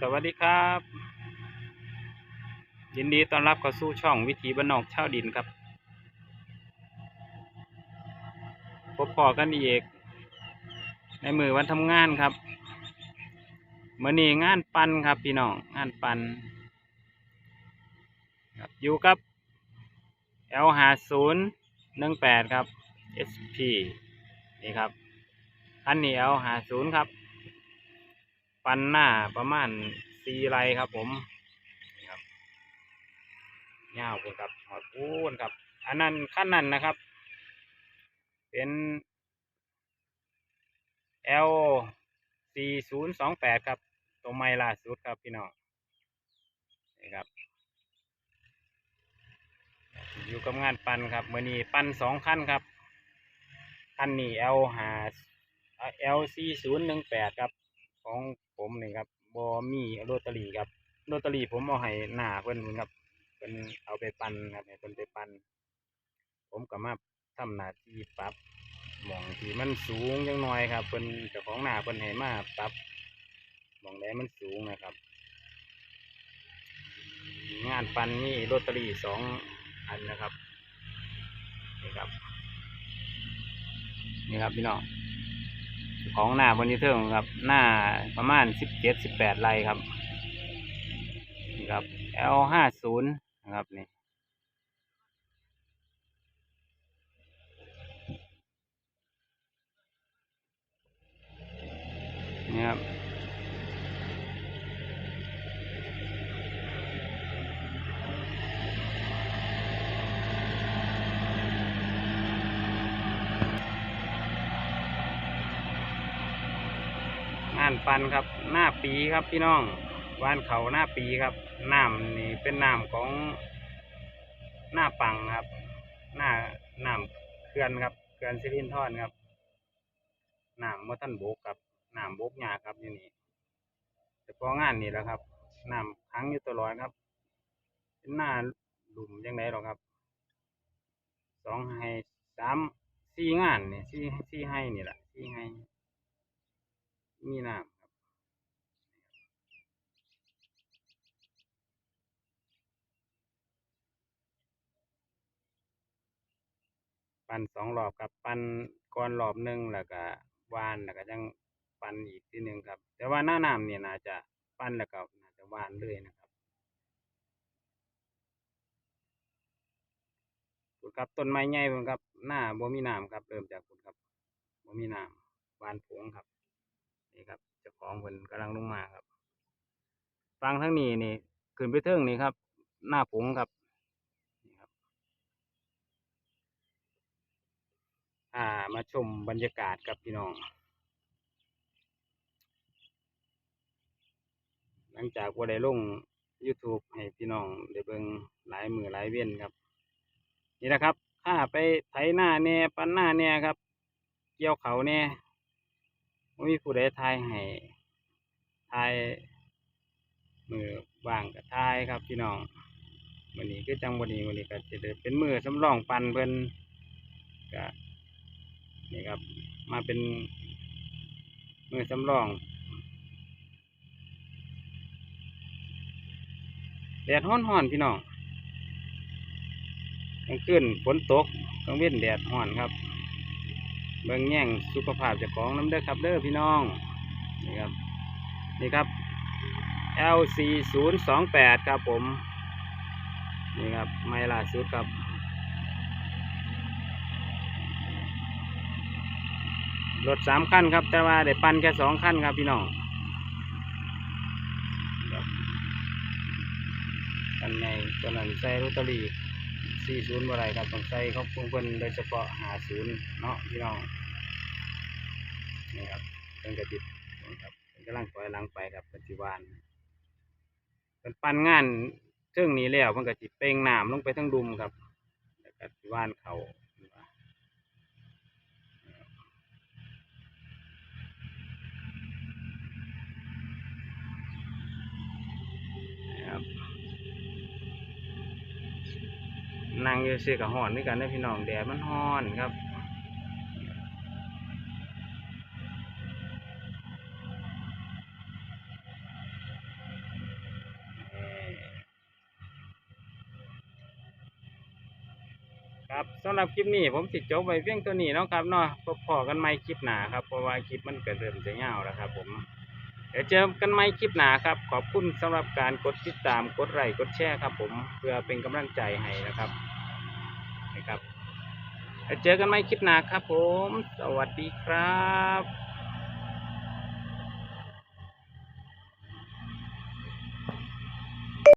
สวัสดีครับ ยินดีต้อนรับเข้าสู่ช่องวิถีบ้านนอกเช่าดินครับพบพอกันอีก ในมือวันทำงานครับเมื่อนี้งานปันครับ พี่น้องงานปันครับอยู่กับ L หาศูนย์หนึ่งแปดครับ SP นี่ครับอันนี้ L หาศูนย์ครับ ปันหน้าประมาณสี่ไรครับ ผมนี่ครับยาวพุ่นครับหอดพูนครับ อันนั้นขั้นนั้นนะครับ เป็น L สี่ศูนย์สองแปดครับ ตัวไม่ล่าสุดครับพี่น้องนี่ครับอยู่กับงานปันครับมื่อนี้ปันสองขั้นครับขั้นนี้ L หา L สี่ศูนย์หนึ่งแปดครับของ ผมนี่ครับบอมีโรตารี่ครับโรตารี่ผมเอาให้หน้าเพิ่นพุ่นครับเพิ่นเอาไปปั่นครับให้เพิ่นไปปั่นผมก็มาทำหน้าที่ปรับหมองที่มันสูงจังหน่อยครับเพิ่นเจ้าของหน้าเพิ่นให้มาปรับมองใดมันสูงนะครับ งานปั่นนี่โรตารี่สองอันนะครับนี่ครับนี่ครับพี่น้อง ของหน้าบนนี้เทิงครับ หน้าประมาณสิบเจ็ดสิบแปดไร่ครับนี่ครับ L ห้าศูนย์นะครับนี่นี่ครับานปันครับหน้าปีครับพี่น้องวานเขาหน้าปีครับน้ำนี่เป็นน้ำของหน้าปังครับ หน้าน้ำเขื่อนครับเขื่อนสิรินทรครับน้ำมัท่านโบกครับน้ำโบกยาครับอยู่นี่แต่พองานนี่แหละครับน้ำค้างอยู่ตลอดครับ เป็นหน้าหลุมยังไงหรอครับสองให้สามสี่งานนี่สี่สี่ให้นี่แหละสี่ให้ มีน้ำครับ ปั่นสองรอบครับ ปั่นก่อนรอบหนึ่งแล้วก็วานแล้วก็ยังปั่นอีกทีหนึ่งครับ แต่ว่าหน้าน้ำเนี่ยน่าจะปั่นแล้วก็น่าจะวานเลยนะครับครับต้นไม้ใหญ่พุ่นครับ หน้าบ่มีน้ำครับ เริ่มจากพุ่นครับบ่มีน้ำวานผงครับ นี่ครับ เพิ่นกำลังลงมาครับฟังทั้งนี้นี่ขึ้นไปเทิงนี่ครับ หน้าผงครับนี่ครับ อ่า มาชมบรรยากาศครับพี่น้อง หลังจากว่าได้ลง YouTube ให้พี่น้องได้เบิ่งหลายมือหลายเว้นครับ นี่แหละครับข้าไปไถหน้าแหน่ปันหน้าแหน่ครับ เกี่ยวเขาแหน่บ่มีผู้ใดทายให้ ทายมือว่างกับทายครับพี่น้องวันนี้คือจังวันนี้วันนี้ก็จะเป็นมือสำรองปันเพิ่นก็นี่ครับ มาเป็นมือสำรองแดดฮ้อนๆพี่น้องกลางคืนฝนตกกลางเว้นแดดฮ้อนครับ เบิ่งแย่งสุขภาพจ้าของน้ำเด้อครับเด้อพี่น้องนี่ครับ นี่ครับ L 4 0 2 8 ครับผม นี่ครับ ไม่ล่าสุดครับรถสามขั้นครับ แต่ว่าได้ปั่นแค่สองขั้นครับพี่น้องครับกันในตัวนั้นใส่ลอตเตอรี่สี่ศูนย์อะไรครับต้องใส่เขาเพิ่นโดยเฉพาะหาศูนย์เนาะพี่น้องนี่ครับเป็นกระติดครับ กำลังปล่อยหลังไปครับปัจจุบันเป็นปั่นงานเครื่องนี้แล้วมันก็จิเป่งน้ำลงไปทั้งดุมครับแล้วก็ที่ว่านเขานะครับนั่งอยู่ซื้อกับห่อนด้วยกันนะพี่น้องแดดมันฮ้อนครับ ครับสำหรับคลิปนี้ผมสิจบไว้เพียงตัวนี้เนาะครับเนาะพบพอกันใหม่คลิปหน้าครับเพราะว่าคลิปมันเกิดเริ่มจะยาแล้วครับ ผมเดี๋ยวเจอกันใหม่คลิปหน้าครับ ขอบคุณสำหรับการกดติดตามกดไลค์กดแชร์ครับ ผมเพื่อเป็นกำลังใจให้นะครับนะครับเดี๋ยวเจอกันใหม่คลิปหน้าครับ ผม สวัสดีครับ